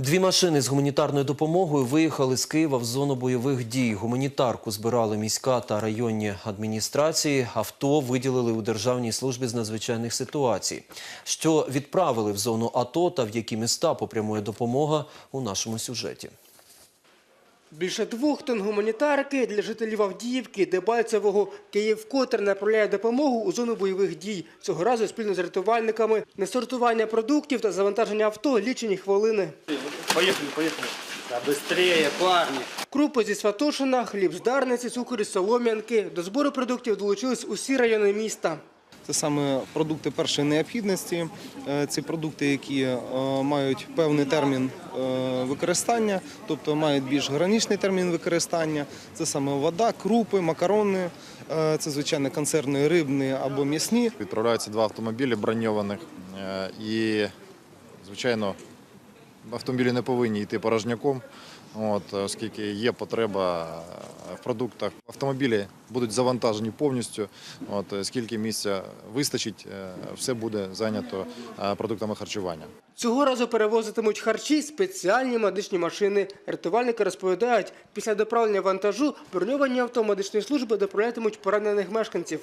Дві машини з гуманітарною допомогою виїхали з Києва в зону бойових дій. Гуманітарку збирали міська та районні адміністрації. Авто виділили у Державній службі з надзвичайних ситуацій. Що відправили в зону АТО та в які міста попрямує допомога у нашому сюжеті. Більше двох тонн гуманітарки для жителів Авдіївки, Дебальцевого, Київ вкотре направляє допомогу у зону бойових дій. Цього разу спільно з рятувальниками. На сортування продуктів та завантаження авто лічені хвилини. Поехали, поехали. Да быстрее, парни. Крупи зі Святошина, хліб з Дарниці, цукор із Солом'янки. До збору продуктів долучились усі райони міста. Це саме продукти першої необхідності. Е, Ці продукти, які е, мають певний термін е, використання, тобто мають більш граничний термін використання. Це саме вода, крупи, макарони, це звичайно консервні, рибні або м'ясні. Відправляються два автомобілі броньованих. І, звичайно, автомобілі не повинні йти порожняком, от, оскільки є потреба е, в продуктах. Автомобілі будуть завантажені повністю. От, е, скільки місця вистачить, е, все буде зайнято е, продуктами харчування. Цього разу перевозитимуть харчі спеціальні медичні машини. Рятувальники розповідають, після доправлення вантажу броньовані авто медичної служби доправлятимуть поранених мешканців.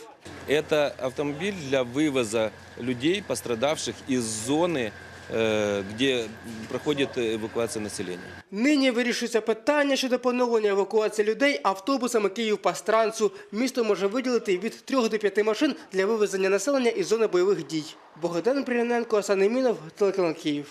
Это автомобиль для вывоза людей, пострадавших из зоны, э, проходить евакуація населення. Нині вирішується питання щодо поновлення евакуації людей автобусами Київ Пастранцу. Місто може виділити від 3 до 5 машин для вивезення населення із зони бойових дій. Богдан Пряненко, Асан Емінов, телеканал Київ.